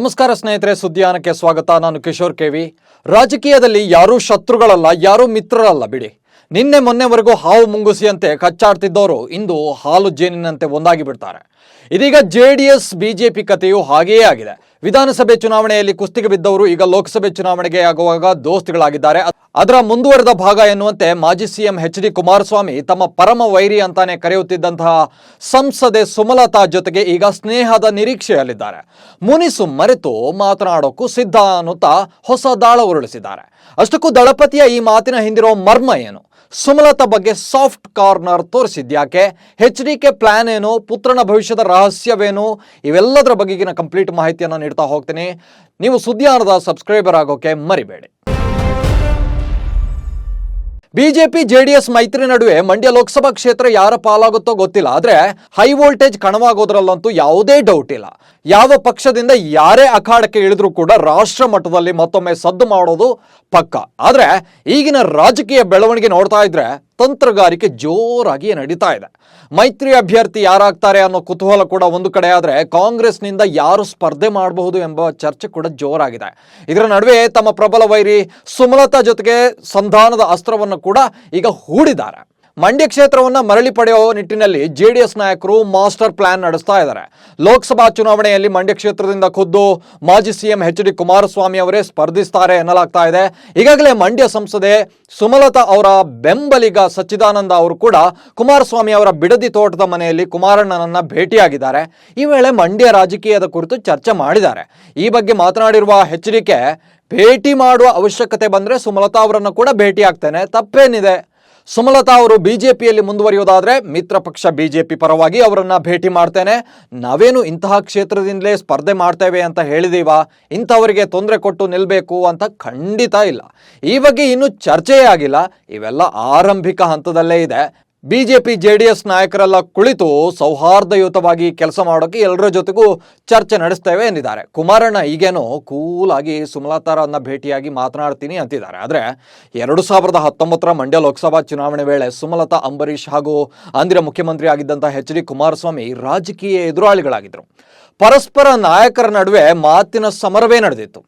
ನಮಸ್ಕಾರ ಸ್ನೇಹಿತರೆ, ಸುದ್ದಿಯಾನಕ್ಕೆ ಸ್ವಾಗತ. ನಾನು ಕಿಶೋರ್ ಕೆವಿ ರಾಜಕೀಯದಲ್ಲಿ ಯಾರೂ ಶತ್ರುಗಳಲ್ಲ, ಯಾರೂ ಮಿತ್ರರಲ್ಲ ಬಿಡಿ. ನಿನ್ನೆ ಮೊನ್ನೆವರೆಗೂ ಹಾವು ಮುಂಗುಸಿಯಂತೆ ಕಚ್ಚಾಡ್ತಿದ್ದವರು ಇಂದು ಹಾಲು ಜೇನಿನಂತೆ ಒಂದಾಗಿ ಬಿಡ್ತಾರೆ ಇದೀಗ ಜೆ ಡಿ ಎಸ್ ಬಿಜೆಪಿ ಕಥೆಯು ಹಾಗೆಯೇ ಆಗಿದೆ. ವಿಧಾನಸಭೆ ಚುನಾವಣೆಯಲ್ಲಿ ಕುಸ್ತಿಗೆ ಬಿದ್ದವರು ಈಗ ಲೋಕಸಭೆ ಚುನಾವಣೆಗೆ ಆಗುವಾಗ ದೋಸ್ತಿಗಳಾಗಿದ್ದಾರೆ. ಅದರ ಮುಂದುವರೆದ ಭಾಗ ಎನ್ನುವಂತೆ ಮಾಜಿ ಸಿಎಂ ಎಚ್ ಡಿ ಕುಮಾರಸ್ವಾಮಿ ತಮ್ಮ ಪರಮ ವೈರಿ ಅಂತಾನೆ ಕರೆಯುತ್ತಿದ್ದಂತಹ ಸಂಸದೆ ಸುಮಲತಾ ಜೊತೆಗೆ ಈಗ ಸ್ನೇಹದ ನಿರೀಕ್ಷೆಯಲ್ಲಿದ್ದಾರೆ. ಮುನಿಸು ಮರೆತು ಮಾತನಾಡೋಕ್ಕೂ ಸಿದ್ಧ ಅನ್ನುತ್ತಾ ಹೊಸ ದಾಳ ಉರುಳಿಸಿದ್ದಾರೆ. ಅಷ್ಟಕ್ಕೂ ದಳಪತಿಯ ಈ ಮಾತಿನ ಹಿಂದಿರೋ ಮರ್ಮ ಏನು? ಸುಮಲತಾ ಬಗ್ಗೆ ಸಾಫ್ಟ್ ಕಾರ್ನರ್ ತೋರಿಸಿದ್ಯಾಕೆ? ಎಚ್ ಡಿ ಕೆ ಪ್ಲಾನ್ ಏನು? ಪುತ್ರನ ಭವಿಷ್ಯದ ರಹಸ್ಯವೇನು? ಇವೆಲ್ಲದರ ಬಗೆಗಿನ ಕಂಪ್ಲೀಟ್ ಮಾಹಿತಿಯನ್ನು ನೀಡ್ತಾ ಹೋಗ್ತೀನಿ. ನೀವು ಸುದ್ದಿಯಾನದ ಸಬ್ಸ್ಕ್ರೈಬರ್ ಆಗೋಕೆ ಮರಿಬೇಡಿ. ಬಿಜೆಪಿ, ಜೆಡಿಎಸ್ ಮೈತ್ರಿ ನಡುವೆ ಮಂಡ್ಯ ಲೋಕಸಭಾ ಕ್ಷೇತ್ರ ಯಾರ ಪಾಲಾಗುತ್ತೋ ಗೊತ್ತಿಲ್ಲ. ಆದ್ರೆ ಹೈ ವೋಲ್ಟೇಜ್ ಕಣವಾಗೋದ್ರಲ್ಲಂತೂ ಯಾವುದೇ ಡೌಟ್ ಇಲ್ಲ. ಯಾವ ಪಕ್ಷದಿಂದ ಯಾರೇ ಅಖಾಡಕ್ಕೆ ಇಳಿದ್ರೂ ಕೂಡ ರಾಷ್ಟ್ರ ಮಟ್ಟದಲ್ಲಿ ಮತ್ತೊಮ್ಮೆ ಸದ್ದು ಮಾಡೋದು ಪಕ್ಕ. ಆದರೆ ಈಗಿನ ರಾಜಕೀಯ ಬೆಳವಣಿಗೆ ನೋಡ್ತಾ ಇದ್ರೆ ತಂತ್ರಗಾರಿಕೆ ಜೋರಾಗಿ ನಡೀತಾ ಇದೆ. ಮೈತ್ರಿ ಅಭ್ಯರ್ಥಿ ಯಾರಾಗ್ತಾರೆ ಅನ್ನೋ ಕುತೂಹಲ ಕೂಡ ಒಂದು ಕಡೆ ಆದರೆ ಕಾಂಗ್ರೆಸ್ನಿಂದ ಯಾರು ಸ್ಪರ್ಧೆ ಮಾಡಬಹುದು ಎಂಬ ಚರ್ಚೆ ಕೂಡ ಜೋರಾಗಿದೆ. ಇದರ ನಡುವೆ ತಮ್ಮ ಪ್ರಬಲ ವೈರಿ ಸುಮಲತಾ ಜೊತೆಗೆ ಸಂಧಾನದ ಅಸ್ತ್ರವನ್ನು ಕೂಡ ಈಗ ಹೂಡಿದ್ದಾರೆ. ಮಂಡ್ಯ ಕ್ಷೇತ್ರವನ್ನ ಮರಳಿ ಪಡೆಯುವ ನಿಟ್ಟಿನಲ್ಲಿ ಜೆಡಿಎಸ್ ನಾಯಕರು ಮಾಸ್ಟರ್ ಪ್ಲಾನ್ ನಡೆಸ್ತಾ ಇದ್ದಾರೆ. ಲೋಕಸಭಾ ಚುನಾವಣೆಯಲ್ಲಿ ಮಂಡ್ಯ ಕ್ಷೇತ್ರದಿಂದ ಖುದ್ದು ಮಾಜಿ ಸಿಎಂ ಎಚ್ ಡಿ ಕುಮಾರಸ್ವಾಮಿ ಅವರೇ ಸ್ಪರ್ಧಿಸ್ತಾರೆ ಎನ್ನಲಾಗ್ತಾ ಇದೆ. ಈಗಾಗಲೇ ಮಂಡ್ಯ ಸಂಸದೆ ಸುಮಲತಾ ಅವರ ಬೆಂಬಲಿಗ ಸಚ್ಚಿದಾನಂದ ಅವರು ಕೂಡ ಕುಮಾರಸ್ವಾಮಿ ಅವರ ಬಿಡದಿ ತೋಟದ ಮನೆಯಲ್ಲಿ ಕುಮಾರಣ್ಣನನ್ನ ಭೇಟಿಯಾಗಿದ್ದಾರೆ. ಈ ವೇಳೆ ಮಂಡ್ಯ ರಾಜಕೀಯದ ಕುರಿತು ಚರ್ಚೆ ಮಾಡಿದ್ದಾರೆ. ಈ ಬಗ್ಗೆ ಮಾತನಾಡಿರುವ ಎಚ್ ಡಿ ಭೇಟಿ ಮಾಡುವ ಅವಶ್ಯಕತೆ ಬಂದರೆ ಸುಮಲತಾ ಅವರನ್ನು ಕೂಡ ಭೇಟಿ ಆಗ್ತೇನೆ ತಪ್ಪೇನಿದೆ? ಸುಮಲತಾ ಅವರು ಬಿಜೆಪಿಯಲ್ಲಿ ಮುಂದುವರಿಯೋದಾದ್ರೆ ಮಿತ್ರ ಪಕ್ಷ ಬಿಜೆಪಿ ಪರವಾಗಿ ಅವರನ್ನ ಭೇಟಿ ಮಾಡ್ತೇನೆ. ನಾವೇನು ಇಂತಹ ಕ್ಷೇತ್ರದಿಂದಲೇ ಸ್ಪರ್ಧೆ ಮಾಡ್ತೇವೆ ಅಂತ ಹೇಳಿದೀವ? ಇಂಥವರಿಗೆ ತೊಂದರೆ ಕೊಟ್ಟು ನಿಲ್ಲಬೇಕು ಅಂತ ಖಂಡಿತ ಇಲ್ಲ. ಈ ಬಗ್ಗೆ ಇನ್ನೂ ಚರ್ಚೆಯೇ ಆಗಿಲ್ಲ. ಇವೆಲ್ಲ ಆರಂಭಿಕ ಹಂತದಲ್ಲೇ ಇದೆ. ಬಿಜೆಪಿ ಜೆ ಡಿ ಎಸ್ ನಾಯಕರೆಲ್ಲ ಕುಳಿತು ಸೌಹಾರ್ದಯುತವಾಗಿ ಕೆಲಸ ಮಾಡೋಕೆ ಎಲ್ಲರ ಜೊತೆಗೂ ಚರ್ಚೆ ನಡೆಸ್ತೇವೆ ಎಂದಿದ್ದಾರೆ. ಕುಮಾರಣ್ಣ ಈಗೇನೋ ಕೂಲಾಗಿ ಸುಮಲತಾರನ್ನ ಭೇಟಿಯಾಗಿ ಮಾತನಾಡ್ತೀನಿ ಅಂತಿದ್ದಾರೆ. ಆದರೆ ಎರಡು ಸಾವಿರದ ಹತ್ತೊಂಬತ್ತರ ಮಂಡ್ಯ ಲೋಕಸಭಾ ಚುನಾವಣೆ ವೇಳೆ ಸುಮಲತಾ, ಅಂಬರೀಷ್ ಹಾಗೂ ಅಂದಿನ ಮುಖ್ಯಮಂತ್ರಿ ಆಗಿದ್ದಂಥ ಎಚ್ ಡಿ ಕುಮಾರಸ್ವಾಮಿ ರಾಜಕೀಯ ಎದುರಾಳಿಗಳಾಗಿದ್ದರು. ಪರಸ್ಪರ ನಾಯಕರ ನಡುವೆ ಮಾತಿನ ಸಮರವೇ ನಡೆದಿತ್ತು.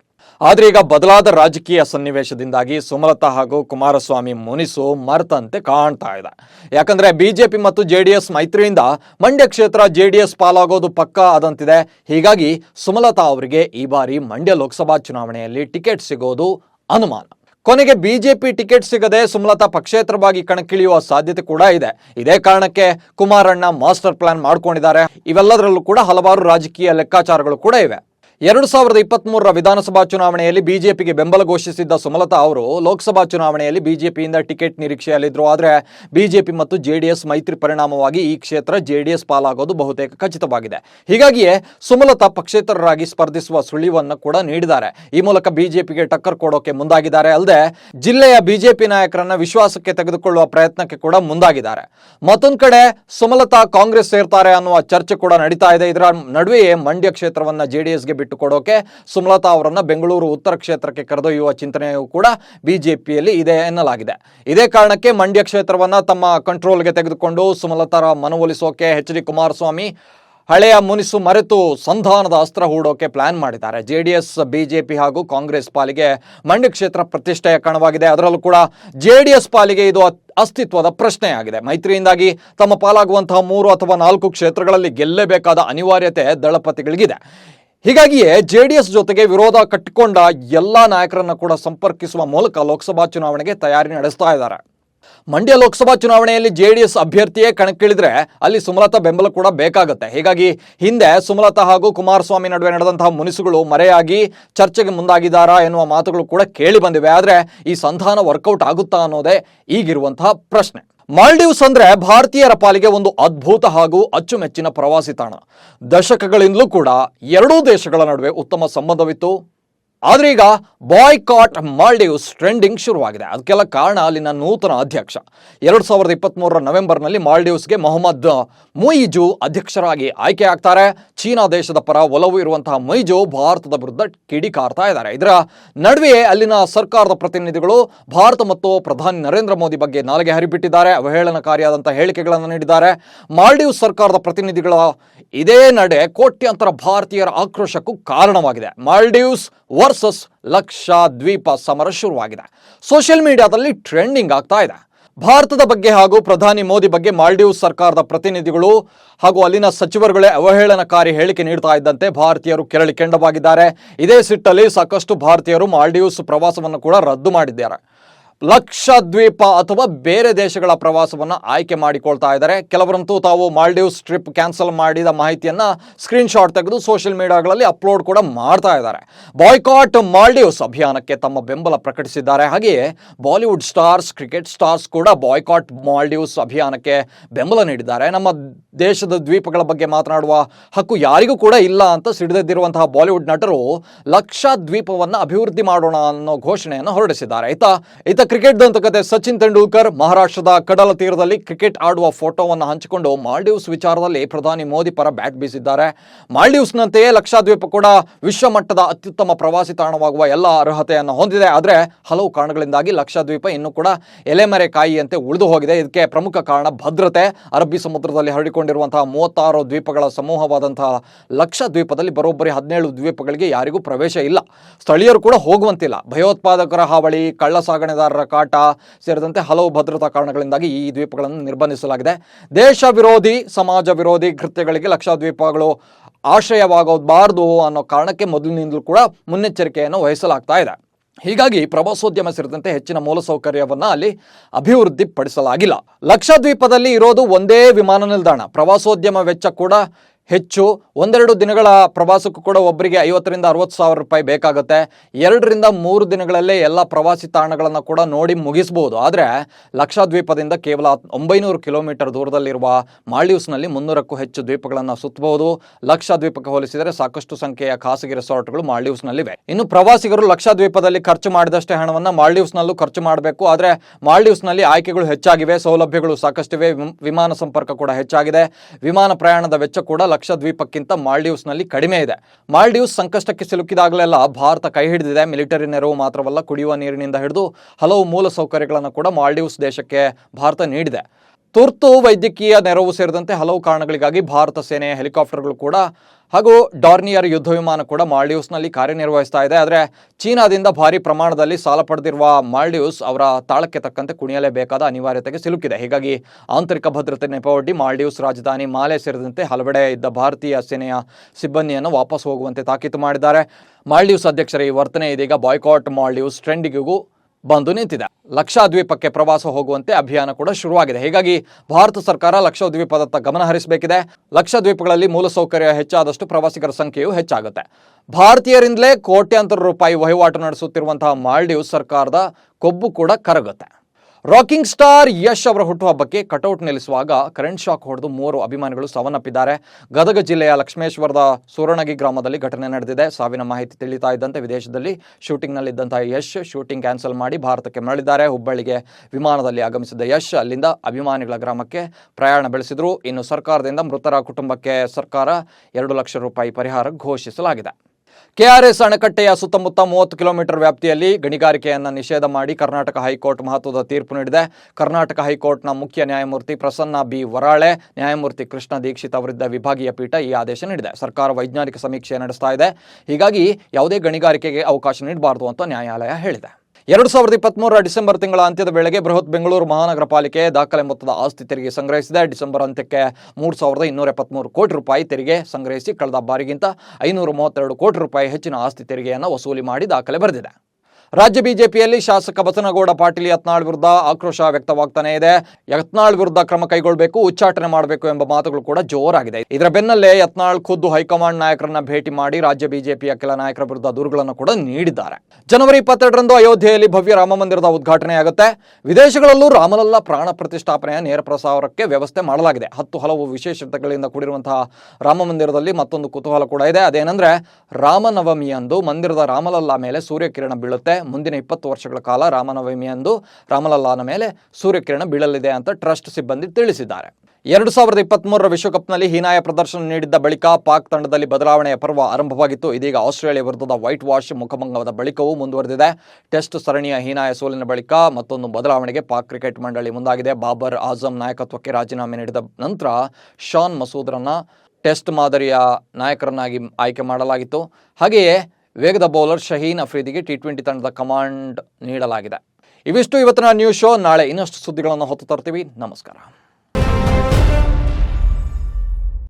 ಆದ್ರೆ ಈಗ ಬದಲಾದ ರಾಜಕೀಯ ಸನ್ನಿವೇಶದಿಂದಾಗಿ ಸುಮಲತಾ ಹಾಗೂ ಕುಮಾರಸ್ವಾಮಿ ಮುನಿಸು ಮರ್ತಂತೆ ಕಾಣ್ತಾ ಇದೆ. ಯಾಕಂದ್ರೆ ಬಿಜೆಪಿ ಮತ್ತು ಜೆಡಿಎಸ್ ಮೈತ್ರಿಯಿಂದ ಮಂಡ್ಯ ಕ್ಷೇತ್ರ ಜೆಡಿಎಸ್ ಪಾಲಾಗೋದು ಪಕ್ಕ ಆದಂತಿದೆ. ಹೀಗಾಗಿ ಸುಮಲತಾ ಅವರಿಗೆ ಈ ಬಾರಿ ಮಂಡ್ಯ ಲೋಕಸಭಾ ಚುನಾವಣೆಯಲ್ಲಿ ಟಿಕೆಟ್ ಸಿಗೋದು ಅನುಮಾನ. ಕೊನೆಗೆ ಬಿಜೆಪಿ ಟಿಕೆಟ್ ಸಿಗದೆ ಸುಮಲತಾ ಪಕ್ಷೇತರವಾಗಿ ಕಣಕ್ಕಿಳಿಯುವ ಸಾಧ್ಯತೆ ಕೂಡ ಇದೆ. ಇದೇ ಕಾರಣಕ್ಕೆ ಕುಮಾರಣ್ಣ ಮಾಸ್ಟರ್ ಪ್ಲಾನ್ ಮಾಡ್ಕೊಂಡಿದ್ದಾರೆ. ಇವೆಲ್ಲದರಲ್ಲೂ ಕೂಡ ಹಲವಾರು ರಾಜಕೀಯ ಲೆಕ್ಕಾಚಾರಗಳು ಕೂಡ ಇವೆ. ಎರಡು ಸಾವಿರದ ಇಪ್ಪತ್ಮೂರರ ವಿಧಾನಸಭಾ ಚುನಾವಣೆಯಲ್ಲಿ ಬಿಜೆಪಿಗೆ ಬೆಂಬಲ ಘೋಷಿಸಿದ್ದ ಸುಮಲತಾ ಅವರು ಲೋಕಸಭಾ ಚುನಾವಣೆಯಲ್ಲಿ ಬಿಜೆಪಿಯಿಂದ ಟಿಕೆಟ್ ನಿರೀಕ್ಷೆಯಲ್ಲಿದ್ದರು ಆದರೆ ಬಿಜೆಪಿ ಮತ್ತು ಜೆಡಿಎಸ್ ಮೈತ್ರಿ ಪರಿಣಾಮವಾಗಿ ಈ ಕ್ಷೇತ್ರ ಜೆಡಿಎಸ್ ಪಾಲಾಗೋದು ಬಹುತೇಕ ಖಚಿತವಾಗಿದೆ. ಹೀಗಾಗಿಯೇ ಸುಮಲತಾ ಪಕ್ಷೇತರರಾಗಿ ಸ್ಪರ್ಧಿಸುವ ಸುಳಿವನ್ನು ಕೂಡ ನೀಡಿದ್ದಾರೆ. ಈ ಮೂಲಕ ಬಿಜೆಪಿಗೆ ಟಕ್ಕರ್ ಕೊಡೋಕೆ ಮುಂದಾಗಿದ್ದಾರೆ. ಅಲ್ಲದೆ ಜಿಲ್ಲೆಯ ಬಿಜೆಪಿ ನಾಯಕರನ್ನ ವಿಶ್ವಾಸಕ್ಕೆ ತೆಗೆದುಕೊಳ್ಳುವ ಪ್ರಯತ್ನಕ್ಕೆ ಕೂಡ ಮುಂದಾಗಿದ್ದಾರೆ. ಮತ್ತೊಂದು ಕಡೆ ಸುಮಲತಾ ಕಾಂಗ್ರೆಸ್ ಸೇರ್ತಾರೆ ಅನ್ನುವ ಚರ್ಚೆ ಕೂಡ ನಡೀತಾ ಇದೆ. ಇದರ ನಡುವೆಯೇ ಮಂಡ್ಯ ಕ್ಷೇತ್ರವನ್ನ ಜೆಡಿಎಸ್ಗೆ ಬಿಟ್ಟು ಕೊಡೋಕೆ ಸುಮಲತಾ ಅವರನ್ನ ಬೆಂಗಳೂರು ಉತ್ತರ ಕ್ಷೇತ್ರಕ್ಕೆ ಕರೆದೊಯ್ಯುವ ಚಿಂತನೆಯೂ ಕೂಡ ಬಿಜೆಪಿಯಲ್ಲಿ ಇದೆ ಎನ್ನಲಾಗಿದೆ. ಇದೇ ಕಾರಣಕ್ಕೆ ಮಂಡ್ಯ ಕ್ಷೇತ್ರವನ್ನ ತಮ್ಮ ಕಂಟ್ರೋಲ್ಗೆ ತೆಗೆದುಕೊಂಡು ಸುಮಲತಾರ ಮನವೊಲಿಸೋಕೆ ಎಚ್ ಡಿ ಕುಮಾರಸ್ವಾಮಿ, ಹಳೆಯ ಮುನಿಸು ಮರೆತು ಸಂಧಾನದ ಅಸ್ತ್ರ ಹೂಡೋಕೆ ಪ್ಲಾನ್ ಮಾಡಿದ್ದಾರೆ. ಜೆ ಡಿ ಎಸ್ ಬಿಜೆಪಿ ಹಾಗೂ ಕಾಂಗ್ರೆಸ್ ಪಾಲಿಗೆ ಮಂಡ್ಯ ಕ್ಷೇತ್ರ ಪ್ರತಿಷ್ಠೆಯ ಕಣವಾಗಿದೆ. ಅದರಲ್ಲೂ ಕೂಡ ಜೆ ಪಾಲಿಗೆ ಇದು ಅಸ್ತಿತ್ವದ ಪ್ರಶ್ನೆಯಾಗಿದೆ. ಮೈತ್ರಿಯಿಂದಾಗಿ ತಮ್ಮ ಪಾಲಾಗುವಂತಹ ಮೂರು ಅಥವಾ ನಾಲ್ಕು ಕ್ಷೇತ್ರಗಳಲ್ಲಿ ಗೆಲ್ಲಬೇಕಾದ ಅನಿವಾರ್ಯತೆ ದಳಪತಿಗಳಿಗಿದೆ. ಹೀಗಾಗಿಯೇ ಜೆ ಡಿ ಎಸ್ ಜೊತೆಗೆ ವಿರೋಧ ಕಟ್ಟಿಕೊಂಡ ಎಲ್ಲ ನಾಯಕರನ್ನು ಕೂಡ ಸಂಪರ್ಕಿಸುವ ಮೂಲಕ ಲೋಕಸಭಾ ಚುನಾವಣೆಗೆ ತಯಾರಿ ನಡೆಸ್ತಾ ಇದ್ದಾರೆ. ಮಂಡ್ಯ ಲೋಕಸಭಾ ಚುನಾವಣೆಯಲ್ಲಿ ಜೆಡಿಎಸ್ ಅಭ್ಯರ್ಥಿಯೇ ಕಣಕ್ಕಿಳಿದ್ರೆ ಅಲ್ಲಿ ಸುಮಲತಾ ಬೆಂಬಲ ಕೂಡ ಬೇಕಾಗುತ್ತೆ. ಹೀಗಾಗಿ ಹಿಂದೆ ಸುಮಲತಾ ಹಾಗೂ ಕುಮಾರಸ್ವಾಮಿ ನಡುವೆ ನಡೆದಂತಹ ಮುನಿಸುಗಳು ಮರೆಯಾಗಿ ಚರ್ಚೆಗೆ ಮುಂದಾಗಿದ್ದಾರಾ ಎನ್ನುವ ಮಾತುಗಳು ಕೂಡ ಕೇಳಿ ಬಂದಿವೆ. ಆದರೆ ಈ ಸಂಧಾನ ವರ್ಕೌಟ್ ಆಗುತ್ತಾ ಅನ್ನೋದೇ ಈಗಿರುವಂತಹ ಪ್ರಶ್ನೆ. ಮಾಲ್ಡೀವ್ಸ್ ಅಂದ್ರೆ ಭಾರತೀಯರ ಪಾಲಿಗೆ ಒಂದು ಅದ್ಭುತ ಹಾಗೂ ಅಚ್ಚುಮೆಚ್ಚಿನ ಪ್ರವಾಸಿ ತಾಣ. ದಶಕಗಳಿಂದಲೂ ಕೂಡ ಎರಡೂ ದೇಶಗಳ ನಡುವೆ ಉತ್ತಮ ಸಂಬಂಧವಿತ್ತು. ಆದ್ರೆ ಈಗ ಬಾಯ್ಕಾಟ್ ಮಾಲ್ಡೀವ್ಸ್ ಟ್ರೆಂಡಿಂಗ್ ಶುರುವಾಗಿದೆ. ಅದಕ್ಕೆಲ್ಲ ಕಾರಣ ಅಲ್ಲಿನ ನೂತನ ಅಧ್ಯಕ್ಷ. ಎರಡು ಸಾವಿರದ ಇಪ್ಪತ್ತ್ಮೂರರ ನವೆಂಬರ್ನಲ್ಲಿ ಮಾಲ್ಡೀವ್ಸ್ಗೆ ಮೊಹಮ್ಮದ್ ಮೊಯಿಜು ಅಧ್ಯಕ್ಷರಾಗಿ ಆಯ್ಕೆ ಆಗ್ತಾರೆ. ಚೀನಾ ದೇಶದ ಪರ ಒಲವು ಇರುವಂತಹ ಮೊಯಿಜು ಭಾರತದ ವಿರುದ್ಧ ಕಿಡಿಕಾರ್ತಾ ಇದ್ದಾರೆ. ಇದರ ನಡುವೆಯೇ ಅಲ್ಲಿನ ಸರ್ಕಾರದ ಪ್ರತಿನಿಧಿಗಳು ಭಾರತ ಮತ್ತು ಪ್ರಧಾನಿ ನರೇಂದ್ರ ಮೋದಿ ಬಗ್ಗೆ ನಾಲಿಗೆ ಹರಿಬಿಟ್ಟಿದ್ದಾರೆ. ಅವಹೇಳನಕಾರಿಯಾದಂತಹ ಹೇಳಿಕೆಗಳನ್ನು ನೀಡಿದ್ದಾರೆ. ಮಾಲ್ಡೀವ್ಸ್ ಸರ್ಕಾರದ ಪ್ರತಿನಿಧಿಗಳ ಇದೇ ನಡೆ ಕೋಟ್ಯಂತರ ಭಾರತೀಯರ ಆಕ್ರೋಶಕ್ಕೂ ಕಾರಣವಾಗಿದೆ. ಮಾಲ್ಡೀವ್ಸ್ ವರ್ಸಸ್ ಲಕ್ಷದ್ವೀಪ ಸಮರ ಶುರುವಾಗಿದೆ. ಸೋಷಿಯಲ್ ಮೀಡಿಯಾದಲ್ಲಿ ಟ್ರೆಂಡಿಂಗ್ ಆಗ್ತಾ ಇದೆ. ಭಾರತದ ಬಗ್ಗೆ ಹಾಗೂ ಪ್ರಧಾನಿ ಮೋದಿ ಬಗ್ಗೆ ಮಾಲ್ಡೀವ್ಸ್ ಸರ್ಕಾರದ ಪ್ರತಿನಿಧಿಗಳು ಹಾಗೂ ಅಲ್ಲಿನ ಸಚಿವರುಗಳೇ ಅವಹೇಳನಕಾರಿ ಹೇಳಿಕೆ ನೀಡ್ತಾ ಇದ್ದಂತೆ ಭಾರತೀಯರು ಕೆರಳಿ ಕೆಂಡವಾಗಿದ್ದಾರೆ. ಇದೇ ಸಿಟ್ಟಲ್ಲಿ ಸಾಕಷ್ಟು ಭಾರತೀಯರು ಮಾಲ್ಡೀವ್ಸ್ ಪ್ರವಾಸವನ್ನು ಕೂಡ ರದ್ದು ಮಾಡಿದ್ದಾರೆ. ಲಕ್ಷದ್ವೀಪ ಅಥವಾ ಬೇರೆ ದೇಶಗಳ ಪ್ರವಾಸವನ್ನು ಆಯ್ಕೆ ಮಾಡಿಕೊಳ್ತಾ ಇದ್ದಾರೆ. ಕೆಲವರಂತೂ ತಾವು ಮಾಲ್ಡೀವ್ಸ್ ಟ್ರಿಪ್ ಕ್ಯಾನ್ಸಲ್ ಮಾಡಿದ ಮಾಹಿತಿಯನ್ನು ಸ್ಕ್ರೀನ್ಶಾಟ್ ತೆಗೆದು ಸೋಷಿಯಲ್ ಮೀಡಿಯಾಗಳಲ್ಲಿ ಅಪ್ಲೋಡ್ ಕೂಡ ಮಾಡ್ತಾ ಇದ್ದಾರೆ. ಬಾಯ್ಕಾಟ್ ಮಾಲ್ಡೀವ್ಸ್ ಅಭಿಯಾನಕ್ಕೆ ತಮ್ಮ ಬೆಂಬಲ ಪ್ರಕಟಿಸಿದ್ದಾರೆ. ಹಾಗೆಯೇ ಬಾಲಿವುಡ್ ಸ್ಟಾರ್ಸ್, ಕ್ರಿಕೆಟ್ ಸ್ಟಾರ್ಸ್ ಕೂಡ ಬಾಯ್ಕಾಟ್ ಮಾಲ್ಡೀವ್ಸ್ ಅಭಿಯಾನಕ್ಕೆ ಬೆಂಬಲ ನೀಡಿದ್ದಾರೆ. ನಮ್ಮ ದೇಶದ ದ್ವೀಪಗಳ ಬಗ್ಗೆ ಮಾತನಾಡುವ ಹಕ್ಕು ಯಾರಿಗೂ ಕೂಡ ಇಲ್ಲ ಅಂತ ಸಿಡಿದೆದ್ದಿರುವಂತಹ ಬಾಲಿವುಡ್ ನಟರು ಲಕ್ಷ ದ್ವೀಪವನ್ನು ಅಭಿವೃದ್ಧಿ ಮಾಡೋಣ ಅನ್ನೋ ಘೋಷಣೆಯನ್ನು ಹೊರಡಿಸಿದ್ದಾರೆ. ಈತ ಈತ ಕ್ರಿಕೆಟ್ ದಂತಕತೆ ಸಚಿನ್ ತೆಂಡೂಲ್ಕರ್ ಮಹಾರಾಷ್ಟ್ರದ ಕಡಲ ತೀರದಲ್ಲಿ ಕ್ರಿಕೆಟ್ ಆಡುವ ಫೋಟೋವನ್ನು ಹಂಚಿಕೊಂಡು ಮಾಲ್ಡೀವ್ಸ್ ವಿಚಾರದಲ್ಲಿ ಪ್ರಧಾನಿ ಮೋದಿ ಪರ ಬ್ಯಾಟ್ ಬೀಸಿದ್ದಾರೆ. ಮಾಲ್ಡೀವ್ಸ್ನಂತೆಯೇ ಲಕ್ಷದ್ವೀಪ ಕೂಡ ವಿಶ್ವ ಮಟ್ಟದ ಅತ್ಯುತ್ತಮ ಪ್ರವಾಸಿ ತಾಣವಾಗುವ ಎಲ್ಲ ಅರ್ಹತೆಯನ್ನು ಹೊಂದಿದೆ. ಆದರೆ ಹಲವು ಕಾರಣಗಳಿಂದಾಗಿ ಲಕ್ಷದ್ವೀಪ ಇನ್ನೂ ಕೂಡ ಎಲೆಮರೆ ಕಾಯಿಯಂತೆ ಉಳಿದು ಹೋಗಿದೆ. ಇದಕ್ಕೆ ಪ್ರಮುಖ ಕಾರಣ ಭದ್ರತೆ. ಅರಬ್ಬಿ ಸಮುದ್ರದಲ್ಲಿ ಹರಡಿಕೊಂಡಿರುವಂತಹ ಮೂವತ್ತಾರು ದ್ವೀಪಗಳ ಸಮೂಹವಾದಂತಹ ಲಕ್ಷದ್ವೀಪದಲ್ಲಿ ಬರೋಬ್ಬರಿ ಹದಿನೇಳು ದ್ವೀಪಗಳಿಗೆ ಯಾರಿಗೂ ಪ್ರವೇಶ ಇಲ್ಲ. ಸ್ಥಳೀಯರು ಕೂಡ ಹೋಗುವಂತಿಲ್ಲ. ಭಯೋತ್ಪಾದಕರ ಹಾವಳಿ ಕಳ್ಳ ಸಾಗಣೆದಾರರ ಕಾಟ ಸೇರಿದಂತೆ ಹಲವು ಭದ್ರತಾ ಕಾರಣಗಳಿಂದಾಗಿ ಈ ದ್ವೀಪಗಳನ್ನು ನಿರ್ಬಂಧಿಸಲಾಗಿದೆ. ದೇಶ ವಿರೋಧಿ, ಸಮಾಜ ವಿರೋಧಿ ಕೃತ್ಯಗಳಿಗೆ ಲಕ್ಷ ದ್ವೀಪಗಳು ಆಶ್ರಯವಾಗಬಾರದು ಅನ್ನೋ ಕಾರಣಕ್ಕೆ ಮೊದಲಿನಿಂದಲೂ ಕೂಡ ಮುನ್ನೆಚ್ಚರಿಕೆಯನ್ನು ವಹಿಸಲಾಗ್ತಾ ಇದೆ. ಹೀಗಾಗಿ ಪ್ರವಾಸೋದ್ಯಮ ಸೇರಿದಂತೆ ಹೆಚ್ಚಿನ ಮೂಲಸೌಕರ್ಯವನ್ನು ಅಲ್ಲಿ ಅಭಿವೃದ್ಧಿಪಡಿಸಲಾಗಿಲ್ಲ. ಲಕ್ಷದ್ವೀಪದಲ್ಲಿ ಇರೋದು ಒಂದೇ ವಿಮಾನ ನಿಲ್ದಾಣ. ಪ್ರವಾಸೋದ್ಯಮ ವೆಚ್ಚ ಕೂಡ ಹೆಚ್ಚು ಒಂದೆರಡು ದಿನಗಳ ಪ್ರವಾಸಕ್ಕೂ ಕೂಡ ಒಬ್ಬರಿಗೆ ಐವತ್ತರಿಂದ ಅರವತ್ತು ಸಾವಿರ ರೂಪಾಯಿ ಬೇಕಾಗುತ್ತೆ. ಎರಡರಿಂದ ಮೂರು ದಿನಗಳಲ್ಲೇ ಎಲ್ಲ ಪ್ರವಾಸಿ ತಾಣಗಳನ್ನು ಕೂಡ ನೋಡಿ ಮುಗಿಸ್ಬೋದು. ಆದರೆ ಲಕ್ಷದ್ವೀಪದಿಂದ ಕೇವಲ ಒಂಬೈನೂರು ಕಿಲೋಮೀಟರ್ ದೂರದಲ್ಲಿರುವ ಮಾಲ್ಡೀವ್ಸ್ನಲ್ಲಿ ಮುನ್ನೂರಕ್ಕೂ ಹೆಚ್ಚು ದ್ವೀಪಗಳನ್ನು ಸುತ್ತಬಹುದು. ಲಕ್ಷದ್ವೀಪಕ್ಕೆ ಹೋಲಿಸಿದರೆ ಸಾಕಷ್ಟು ಸಂಖ್ಯೆಯ ಖಾಸಗಿ ರೆಸಾರ್ಟ್ಗಳು ಮಾಲ್ಡೀವ್ಸ್ನಲ್ಲಿವೆ. ಇನ್ನು ಪ್ರವಾಸಿಗರು ಲಕ್ಷದ್ವೀಪದಲ್ಲಿ ಖರ್ಚು ಮಾಡಿದಷ್ಟೇ ಹಣವನ್ನು ಮಾಲ್ಡೀವ್ಸ್ನಲ್ಲೂ ಖರ್ಚು ಮಾಡಬೇಕು. ಆದರೆ ಮಾಲ್ಡೀವ್ಸ್ನಲ್ಲಿ ಆಯ್ಕೆಗಳು ಹೆಚ್ಚಾಗಿವೆ, ಸೌಲಭ್ಯಗಳು ಸಾಕಷ್ಟಿವೆ, ವಿಮಾನ ಸಂಪರ್ಕ ಕೂಡ ಹೆಚ್ಚಾಗಿದೆ. ವಿಮಾನ ಪ್ರಯಾಣದ ವೆಚ್ಚ ಕೂಡ ಲಕ್ಷದ್ವೀಪಕ್ಕಿಂತ ಮಾಲ್ಡೀವ್ಸ್ನಲ್ಲಿ ಕಡಿಮೆ ಇದೆ. ಮಾಲ್ಡೀವ್ಸ್ ಸಂಕಷ್ಟಕ್ಕೆ ಸಿಲುಕಿದಾಗಲೆಲ್ಲ ಭಾರತ ಕೈ ಹಿಡಿದಿದೆ. ಮಿಲಿಟರಿ ನೆರವು ಮಾತ್ರವಲ್ಲ, ಕುಡಿಯುವ ನೀರಿನಿಂದ ಹಿಡಿದು ಹಲವು ಮೂಲ ಸೌಕರ್ಯಗಳನ್ನು ಕೂಡ ಮಾಲ್ಡೀವ್ಸ್ ದೇಶಕ್ಕೆ ಭಾರತ ನೀಡಿದೆ. ತುರ್ತು ವೈದ್ಯಕೀಯ ನೆರವು ಸೇರಿದಂತೆ ಹಲವು ಕಾರಣಗಳಿಗಾಗಿ ಭಾರತ ಸೇನೆಯ ಹೆಲಿಕಾಪ್ಟರ್ಗಳು ಕೂಡ ಹಾಗೂ ಡಾರ್ನಿಯರ್ ಯುದ್ಧ ವಿಮಾನ ಕೂಡ ಮಾಲ್ಡೀವ್ಸ್ನಲ್ಲಿ ಕಾರ್ಯನಿರ್ವಹಿಸ್ತಾ ಇದೆ. ಆದರೆ ಚೀನಾದಿಂದ ಭಾರಿ ಪ್ರಮಾಣದಲ್ಲಿ ಸಾಲ ಪಡೆದಿರುವ ಮಾಲ್ಡೀವ್ಸ್ ಅವರ ತಾಳಕ್ಕೆ ತಕ್ಕಂತೆ ಕುಣಿಯಲೇಬೇಕಾದ ಅನಿವಾರ್ಯತೆಗೆ ಸಿಲುಕಿದೆ. ಹೀಗಾಗಿ ಆಂತರಿಕ ಭದ್ರತೆ ನೆಪವೊಡ್ಡಿ ಮಾಲ್ಡೀವ್ಸ್ ರಾಜಧಾನಿ ಮಾಲೆ ಸೇರಿದಂತೆ ಹಲವೆಡೆ ಇದ್ದ ಭಾರತೀಯ ಸೇನೆಯ ಸಿಬ್ಬಂದಿಯನ್ನು ವಾಪಸ್ ಹೋಗುವಂತೆ ತಾಕೀತು ಮಾಡಿದ್ದಾರೆ. ಮಾಲ್ಡೀವ್ಸ್ ಅಧ್ಯಕ್ಷರ ಈ ವರ್ತನೆ ಇದೀಗ ಬಾಯ್ಕಾಟ್ ಮಾಲ್ಡೀವ್ಸ್ ಟ್ರೆಂಡಿಗೂ ಬಂದು ನಿಂತಿದೆ. ಲಕ್ಷದ್ವೀಪಕ್ಕೆ ಪ್ರವಾಸ ಹೋಗುವಂತೆ ಅಭಿಯಾನ ಕೂಡ ಶುರುವಾಗಿದೆ. ಹೀಗಾಗಿ ಭಾರತ ಸರ್ಕಾರ ಲಕ್ಷದ್ವೀಪದತ್ತ ಗಮನ ಹರಿಸಬೇಕಿದೆ. ಲಕ್ಷದ್ವೀಪಗಳಲ್ಲಿ ಮೂಲಸೌಕರ್ಯ ಹೆಚ್ಚಾದಷ್ಟು ಪ್ರವಾಸಿಗರ ಸಂಖ್ಯೆಯು ಹೆಚ್ಚಾಗುತ್ತೆ. ಭಾರತೀಯರಿಂದಲೇ ಕೋಟ್ಯಾಂತರ ರೂಪಾಯಿ ವಹಿವಾಟು ನಡೆಸುತ್ತಿರುವಂತಹ ಮಾಲ್ಡೀವ್ಸ್ ಸರ್ಕಾರದ ಕೊಬ್ಬು ಕೂಡ ಕರಗುತ್ತೆ. ರಾಕಿಂಗ್ ಸ್ಟಾರ್ ಯಶ್ ಅವರ ಹುಟ್ಟುಹಬ್ಬಕ್ಕೆ ಕಟೌಟ್ ನಿಲ್ಲಿಸುವಾಗ ಕರೆಂಟ್ ಶಾಕ್ ಹೊಡೆದು ಮೂವರು ಅಭಿಮಾನಿಗಳು ಸಾವನ್ನಪ್ಪಿದ್ದಾರೆ. ಗದಗ ಜಿಲ್ಲೆಯ ಲಕ್ಷ್ಮೇಶ್ವರದ ಸೂರಣಗಿ ಗ್ರಾಮದಲ್ಲಿ ಘಟನೆ ನಡೆದಿದೆ. ಸಾವಿನ ಮಾಹಿತಿ ತಿಳಿತಾ ಇದ್ದಂತೆ ವಿದೇಶದಲ್ಲಿ ಶೂಟಿಂಗ್ನಲ್ಲಿದ್ದಂತಹ ಯಶ್ ಶೂಟಿಂಗ್ ಕ್ಯಾನ್ಸಲ್ ಮಾಡಿ ಭಾರತಕ್ಕೆ ಮರಳಿದ್ದಾರೆ. ಹುಬ್ಬಳ್ಳಿಗೆ ವಿಮಾನದಲ್ಲಿ ಆಗಮಿಸಿದ ಯಶ್ ಅಲ್ಲಿಂದ ಅಭಿಮಾನಿಗಳ ಗ್ರಾಮಕ್ಕೆ ಪ್ರಯಾಣ ಬೆಳೆಸಿದರು. ಇನ್ನು ಸರ್ಕಾರದಿಂದ ಮೃತರ ಕುಟುಂಬಕ್ಕೆ ಸರ್ಕಾರ ಎರಡು ಲಕ್ಷ ರೂಪಾಯಿ ಪರಿಹಾರ ಘೋಷಿಸಲಾಗಿದೆ. ಕೆಆರ್ಎಸ್ ಅಣೆಕಟ್ಟೆಯ ಸುತ್ತಮುತ್ತ ಮೂವತ್ತು ಕಿಲೋಮೀಟರ್ ವ್ಯಾಪ್ತಿಯಲ್ಲಿ ಗಣಿಗಾರಿಕೆಯನ್ನು ನಿಷೇಧ ಮಾಡಿ ಕರ್ನಾಟಕ ಹೈಕೋರ್ಟ್ ಮಹತ್ವದ ತೀರ್ಪು ನೀಡಿದೆ. ಕರ್ನಾಟಕ ಹೈಕೋರ್ಟ್ನ ಮುಖ್ಯ ನ್ಯಾಯಮೂರ್ತಿ ಪ್ರಸನ್ನ ಬಿ. ವರಾಳೆ, ನ್ಯಾಯಮೂರ್ತಿ ಕೃಷ್ಣ ದೀಕ್ಷಿತ್ ಅವರಿದ್ದ ವಿಭಾಗೀಯ ಪೀಠ ಈ ಆದೇಶ ನೀಡಿದೆ. ಸರ್ಕಾರ ವೈಜ್ಞಾನಿಕ ಸಮೀಕ್ಷೆ ನಡೆಸ್ತಾ ಇದೆ. ಹೀಗಾಗಿ ಯಾವುದೇ ಗಣಿಗಾರಿಕೆಗೆ ಅವಕಾಶ ನೀಡಬಾರದು ಅಂತ ನ್ಯಾಯಾಲಯ ಹೇಳಿದೆ. ಎರಡು ಸಾವಿರದ ಇಪ್ಪತ್ಮೂರರ ಡಿಸೆಂಬರ್ ತಿಂಗಳ ಅಂತ್ಯದ ವೇಳೆಗೆ ಬೃಹತ್ ಬೆಂಗಳೂರು ಮಹಾನಗರ ಪಾಲಿಕೆ ದಾಖಲೆ ಮೊತ್ತದ ಆಸ್ತಿ ತೆರಿಗೆ ಸಂಗ್ರಹಿಸಿದೆ. ಡಿಸೆಂಬರ್ ಅಂತ್ಯಕ್ಕೆ ಮೂರು ಸಾವಿರದ ಇನ್ನೂರ ಎಪ್ಪತ್ಮೂರು ಕೋಟಿ ರೂಪಾಯಿ ತೆರಿಗೆ ಸಂಗ್ರಹಿಸಿ ಕಳೆದ ಬಾರಿಗಿಂತ ಐನೂರ ಮೂವತ್ತೆರಡು ಕೋಟಿ ರೂಪಾಯಿ ಹೆಚ್ಚಿನ ಆಸ್ತಿ ತೆರಿಗೆಯನ್ನು ವಸೂಲಿ ಮಾಡಿ ದಾಖಲೆ ಬರೆದಿದೆ. ರಾಜ್ಯ ಬಿಜೆಪಿಯಲ್ಲಿ ಶಾಸಕ ಬಸನಗೌಡ ಪಾಟೀಲ್ ಯತ್ನಾಳ್ ವಿರುದ್ಧ ಆಕ್ರೋಶ ವ್ಯಕ್ತವಾಗ್ತಾನೆ ಇದೆ. ಯತ್ನಾಳ್ ವಿರುದ್ಧ ಕ್ರಮ ಕೈಗೊಳ್ಳಬೇಕು ಉಚ್ಚಾಟನೆ ಮಾಡಬೇಕು ಎಂಬ ಮಾತುಗಳು ಕೂಡ ಜೋರಾಗಿದೆ. ಇದರ ಬೆನ್ನಲ್ಲೇ ಯತ್ನಾಳ್ ಖುದ್ದು ಹೈಕಮಾಂಡ್ ನಾಯಕರನ್ನ ಭೇಟಿ ಮಾಡಿ ರಾಜ್ಯ ಬಿಜೆಪಿಯ ಕೆಲ ನಾಯಕರ ವಿರುದ್ಧ ದೂರುಗಳನ್ನು ಕೂಡ ನೀಡಿದ್ದಾರೆ. ಜನವರಿ ಇಪ್ಪತ್ತೆರಡರಂದು ಅಯೋಧ್ಯೆಯಲ್ಲಿ ಭವ್ಯ ರಾಮ ಮಂದಿರದ ಉದ್ಘಾಟನೆಯಾಗುತ್ತೆ. ವಿದೇಶಗಳಲ್ಲೂ ರಾಮಲಲ್ಲ ಪ್ರಾಣ ಪ್ರತಿಷ್ಠಾಪನೆಯ ನೇರ ಪ್ರಸಾರಕ್ಕೆ ವ್ಯವಸ್ಥೆ ಮಾಡಲಾಗಿದೆ. ಹತ್ತು ಹಲವು ವಿಶೇಷತೆಗಳಿಂದ ಕೂಡಿರುವಂತಹ ರಾಮ ಮಂದಿರದಲ್ಲಿ ಮತ್ತೊಂದು ಕುತೂಹಲ ಕೂಡ ಇದೆ. ಅದೇನೆಂದ್ರೆ ರಾಮನವಮಿಯಂದು ಮಂದಿರದ ರಾಮಲಲ್ಲ ಮೇಲೆ ಸೂರ್ಯಕಿರಣ ಬೀಳುತ್ತೆ. ಮುಂದಿನ ಇಪ್ಪತ್ತು ವರ್ಷಗಳ ಕಾಲ ರಾಮನವಮಿಯಂದು ರಾಮಲಲ್ಲಾನ ಮೇಲೆ ಸೂರ್ಯಕಿರಣ ಬೀಳಲಿದೆ ಅಂತ ಟ್ರಸ್ಟ್ ಸಿಬ್ಬಂದಿ ತಿಳಿಸಿದ್ದಾರೆ. ಎರಡು ಸಾವಿರದ ಇಪ್ಪತ್ತ್ಮೂರರ ವಿಶ್ವಕಪ್ನಲ್ಲಿ ಹೀನಾಯ ಪ್ರದರ್ಶನ ನೀಡಿದ್ದ ಬಳಿಕ ಪಾಕ್ ತಂಡದಲ್ಲಿ ಬದಲಾವಣೆಯ ಪರ್ವ ಆರಂಭವಾಗಿತ್ತು. ಇದೀಗ ಆಸ್ಟ್ರೇಲಿಯಾ ವಿರುದ್ಧದ ವೈಟ್ ವಾಶ್ ಮುಖಭಂಗದ ಬಳಿಕವೂ ಮುಂದುವರೆದಿದೆ. ಟೆಸ್ಟ್ ಸರಣಿಯ ಹೀನಾಯ ಸೋಲಿನ ಬಳಿಕ ಮತ್ತೊಂದು ಬದಲಾವಣೆಗೆ ಪಾಕ್ ಕ್ರಿಕೆಟ್ ಮಂಡಳಿ ಮುಂದಾಗಿದೆ. ಬಾಬರ್ ಆಜಮ್ ನಾಯಕತ್ವಕ್ಕೆ ರಾಜೀನಾಮೆ ನೀಡಿದ ನಂತರ ಶಾನ್ ಮಸೂದ್ರನ್ನ ಟೆಸ್ಟ್ ಮಾದರಿಯ ನಾಯಕರನ್ನಾಗಿ ಆಯ್ಕೆ ಮಾಡಲಾಗಿತ್ತು. ಹಾಗೆಯೇ ವೇಗದ ಬೌಲರ್ ಶಹೀನ್ ಅಫ್ರೀದಿಗೆ ಟಿ ಟ್ವೆಂಟಿ ತಂಡದ ಕಮಾಂಡ್ ನೀಡಲಾಗಿದೆ. ಇವಿಷ್ಟು ಇವತ್ತಿನ ನ್ಯೂಸ್ ಶೋ. ನಾಳೆ ಇನ್ನಷ್ಟು ಸುದ್ದಿಗಳನ್ನು ಹೊತ್ತು ತರ್ತೀವಿ. ನಮಸ್ಕಾರ.